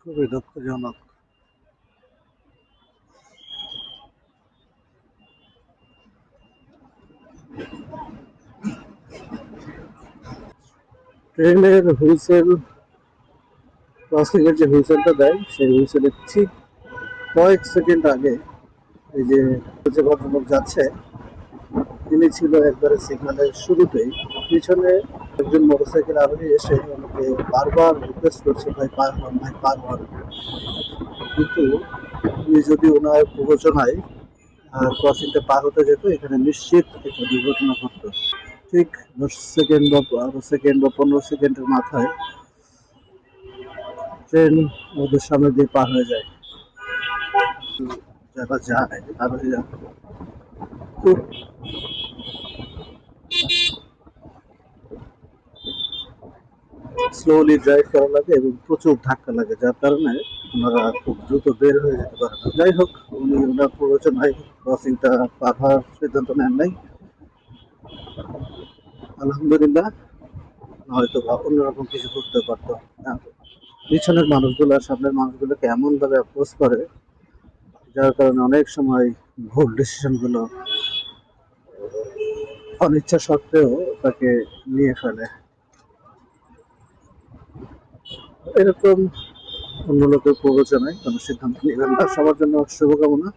খুবই দুঃখজনক। ট্রেনের হুইসেল ক্রসিং এর যে হুইসেলটা দেয়, সেই হুইসেলের ঠিক কয়েক সেকেন্ড আগে এই যে যে ভদ্রলোক যাচ্ছে তিনি ছিল একবারে সিগন্যালের শুরুতেই। পিছনে একজন মোটরসাইকেল আরোহী এসে ওনাকে বারবার রিকোয়েস্ট করছে, ভাই, পার হন, ভাই, পার হন। কিন্তু উনি যদি ওনার প্ররোচনায় ক্রসিংটা পার হতে যেত, এখানে নিশ্চিত একটা দুর্ঘটনা ঘটতো। ঠিক দশ সেকেন্ড বা বারো সেকেন্ড বা পনেরো সেকেন্ডের মাথায় ট্রেন ওদের সামনে দিয়ে পার হয়ে যায়। যারা যায় আরোহীরা খুব স্লোলি ড্রাইভ করা লাগে এবং প্রচুর ধাক্কা লাগে, যার কারণে ওনারা খুব দ্রুত বের হয়ে যেতে পারে যাই হোক, উনি ওনার প্ররোচনায় ক্রসিংটা পার হওয়ার সিদ্ধান্ত নেন নাই। আলহামদুলিল্লাহ, হয়তো বা অন্যরকম কিছু করতে পারতো। পিছনের মানুষগুলো, সামনের মানুষগুলোকে এমনভাবে অ্যাপ্রোচ করে, যার কারণে অনেক সময় ভুল ডিসিশনগুলো অনিচ্ছা সত্ত্বেও তাকে নিয়ে ফেলে। এরকম অন্য লোকের প্ররোচনায় কোনো সিদ্ধান্ত নেবেন না। সবার জন্য শুভকামনা।